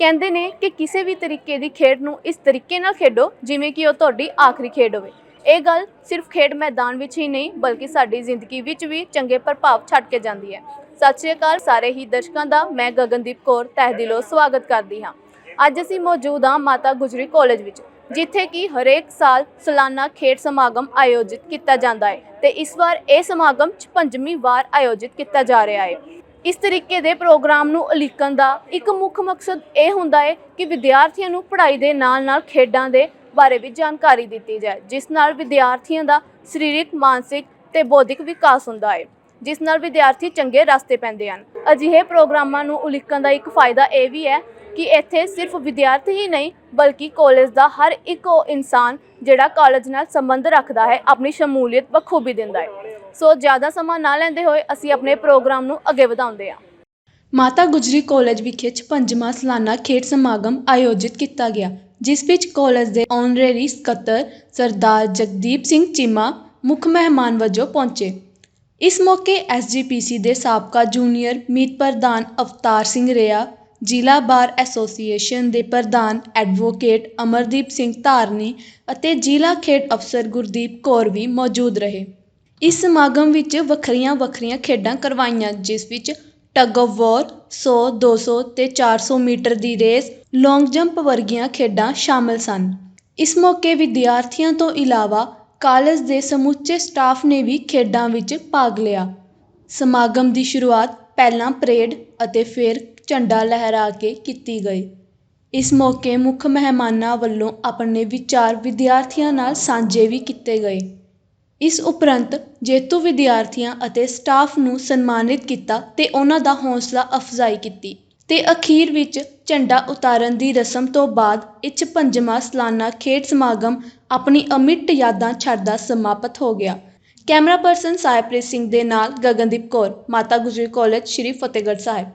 ਕਹਿੰਦੇ ਨੇ ਕਿ ਕਿਸੇ ਵੀ ਤਰੀਕੇ ਦੀ ਖੇਡ ਨੂੰ ਇਸ ਤਰੀਕੇ ਨਾਲ ਖੇਡੋ ਜਿਵੇਂ ਕਿ ਉਹ ਤੁਹਾਡੀ ਆਖਰੀ ਖੇਡ ਹੋਵੇ। ਇਹ ਗੱਲ ਸਿਰਫ ਖੇਡ ਮੈਦਾਨ ਵਿੱਚ ਹੀ ਨਹੀਂ, ਬਲਕਿ ਸਾਡੀ ਜ਼ਿੰਦਗੀ ਵਿੱਚ ਵੀ ਚੰਗੇ ਪ੍ਰਭਾਵ ਛੱਡ ਕੇ ਜਾਂਦੀ ਹੈ। ਸਤਿ ਸ਼੍ਰੀ ਅਕਾਲ, ਸਾਰੇ ਹੀ ਦਰਸ਼ਕਾਂ ਦਾ ਮੈਂ ਗਗਨਦੀਪ ਕੌਰ ਤਹਿ ਦਿਲੋਂ ਸਵਾਗਤ ਕਰਦੀ ਹਾਂ। ਅੱਜ ਅਸੀਂ ਮੌਜੂਦ ਹਾਂ ਮਾਤਾ ਗੁਜਰੀ ਕਾਲਜ ਵਿੱਚ, ਜਿੱਥੇ ਕਿ ਹਰੇਕ ਸਾਲ ਸਾਲਾਨਾ ਖੇਡ ਸਮਾਗਮ ਆਯੋਜਿਤ ਕੀਤਾ ਜਾਂਦਾ ਹੈ ਤੇ ਇਸ ਵਾਰ ਇਹ ਸਮਾਗਮ 56ਵੀਂ ਵਾਰ ਆਯੋਜਿਤ ਕੀਤਾ ਜਾ ਰਿਹਾ ਹੈ। ਇਸ ਤਰੀਕੇ ਦੇ ਪ੍ਰੋਗਰਾਮ ਨੂੰ ਉਲੀਕਣ ਦਾ ਇੱਕ ਮੁੱਖ ਮਕਸਦ ਇਹ ਹੁੰਦਾ ਹੈ ਕਿ ਵਿਦਿਆਰਥੀਆਂ ਨੂੰ ਪੜ੍ਹਾਈ ਦੇ ਨਾਲ-ਨਾਲ ਖੇਡਾਂ ਦੇ ਬਾਰੇ ਵੀ ਜਾਣਕਾਰੀ ਦਿੱਤੀ ਜਾਏ, ਜਿਸ ਨਾਲ ਵਿਦਿਆਰਥੀਆਂ ਦਾ ਸਰੀਰਕ, ਮਾਨਸਿਕ ਤੇ ਬੌਧਿਕ ਵਿਕਾਸ ਹੁੰਦਾ ਹੈ, ਜਿਸ ਨਾਲ ਵਿਦਿਆਰਥੀ ਚੰਗੇ ਰਸਤੇ ਪੈਂਦੇ ਹਨ। ਅਜਿਹੇ ਪ੍ਰੋਗਰਾਮਾਂ ਨੂੰ ਉਲੀਕਣ ਦਾ ਇੱਕ ਫਾਇਦਾ ਇਹ ਵੀ ਹੈ ਕਿ ਇੱਥੇ ਸਿਰਫ ਵਿਦਿਆਰਥੀ ਹੀ ਨਹੀਂ, ਬਲਕਿ ਕਾਲਜ ਦਾ ਹਰ ਇੱਕ ਉਹ ਇਨਸਾਨ ਜਿਹੜਾ ਕਾਲਜ ਨਾਲ ਸੰਬੰਧ ਰੱਖਦਾ ਹੈ, ਆਪਣੀ ਸ਼ਮੂਲੀਅਤ ਬਖੂਬੀ ਦਿੰਦਾ ਹੈ। ਸੋ ਜ਼ਿਆਦਾ ਸਮਾਂ ਨਾ ਲੈਂਦੇ ਹੋਏ ਅਸੀਂ ਆਪਣੇ ਪ੍ਰੋਗਰਾਮ ਨੂੰ ਅੱਗੇ ਵਧਾਉਂਦੇ ਹਾਂ। ਮਾਤਾ ਗੁਜਰੀ ਕਾਲਜ ਵਿਖੇ 56ਵਾਂ ਸਾਲਾਨਾ ਖੇਡ ਸਮਾਗਮ ਆਯੋਜਿਤ ਕੀਤਾ ਗਿਆ, ਜਿਸ ਵਿੱਚ ਕਾਲਜ ਦੇ ਆਨਰੇਰੀ ਸਕੱਤਰ ਸਰਦਾਰ ਜਗਦੀਪ ਸਿੰਘ ਚੀਮਾ ਮੁੱਖ ਮਹਿਮਾਨ ਵਜੋਂ ਪਹੁੰਚੇ। ਇਸ ਮੌਕੇ ਐਸਜੀਪੀਸੀ ਦੇ ਸਾਬਕਾ ਜੂਨੀਅਰ ਮੀਤ ਪ੍ਰਧਾਨ ਅਵਤਾਰ ਸਿੰਘ ਰਿਆ, ਜ਼ਿਲ੍ਹਾ ਬਾਰ ਐਸੋਸੀਏਸ਼ਨ ਦੇ ਪ੍ਰਧਾਨ ਐਡਵੋਕੇਟ ਅਮਰਦੀਪ ਸਿੰਘ ਧਾਰਨੀ ਅਤੇ ਜ਼ਿਲ੍ਹਾ ਖੇਡ ਅਫਸਰ ਗੁਰਦੀਪ ਕੌਰ ਵੀ ਮੌਜੂਦ ਰਹੇ। ਇਸ ਸਮਾਗਮ ਵਿੱਚ ਵੱਖਰੀਆਂ ਵੱਖਰੀਆਂ ਖੇਡਾਂ ਕਰਵਾਈਆਂ, ਜਿਸ ਵਿੱਚ ਟਗ ਆਫ ਵਾਰ 100 200 ਤੇ 400 ਮੀਟਰ ਦੀ ਰੇਸ, ਲੌਂਗ ਜੰਪ ਵਰਗੀਆਂ ਖੇਡਾਂ ਸ਼ਾਮਲ ਸਨ। ਇਸ ਮੌਕੇ ਵਿਦਿਆਰਥੀਆਂ ਤੋਂ ਇਲਾਵਾ ਕਾਲਜ ਦੇ ਸਮੁੱਚੇ ਸਟਾਫ ਨੇ ਵੀ ਖੇਡਾਂ ਵਿੱਚ ਭਾਗ ਲਿਆ। ਸਮਾਗਮ ਦੀ ਸ਼ੁਰੂਆਤ ਪਹਿਲਾਂ ਪਰੇਡ ਅਤੇ ਫਿਰ ਝੰਡਾ ਲਹਿਰਾ ਕੇ ਕੀਤੀ ਗਈ। ਇਸ ਮੌਕੇ ਮੁੱਖ ਮਹਿਮਾਨਾਂ ਵੱਲੋਂ ਆਪਣੇ ਵਿਚਾਰ ਵਿਦਿਆਰਥੀਆਂ ਨਾਲ ਸਾਂਝੇ ਵੀ ਕੀਤੇ ਗਏ। ਇਸ ਉਪਰੰਤ ਜੇਤੂ ਵਿਦਿਆਰਥੀਆਂ ਅਤੇ ਸਟਾਫ ਨੂੰ ਸਨਮਾਨਿਤ ਕੀਤਾ ਅਤੇ ਉਹਨਾਂ ਦਾ ਹੌਸਲਾ ਅਫਜ਼ਾਈ ਕੀਤੀ ਅਤੇ ਅਖੀਰ ਵਿੱਚ ਝੰਡਾ ਉਤਾਰਨ ਦੀ ਰਸਮ ਤੋਂ ਬਾਅਦ ਇਹ 56ਵਾਂ ਸਾਲਾਨਾ ਖੇਡ ਸਮਾਗਮ ਆਪਣੀ ਅਮਿੱਟ ਯਾਦਾਂ ਛੱਡਦਾ ਸਮਾਪਤ ਹੋ ਗਿਆ। ਕੈਮਰਾ ਪਰਸਨ ਸਾਹਿਬਪ੍ਰੀਤ ਸਿੰਘ ਦੇ ਨਾਲ ਗਗਨਦੀਪ ਕੌਰ, ਮਾਤਾ ਗੁਜਰੀ ਕਾਲਜ, ਸ਼੍ਰੀ ਫਤਿਹਗੜ੍ਹ ਸਾਹਿਬ।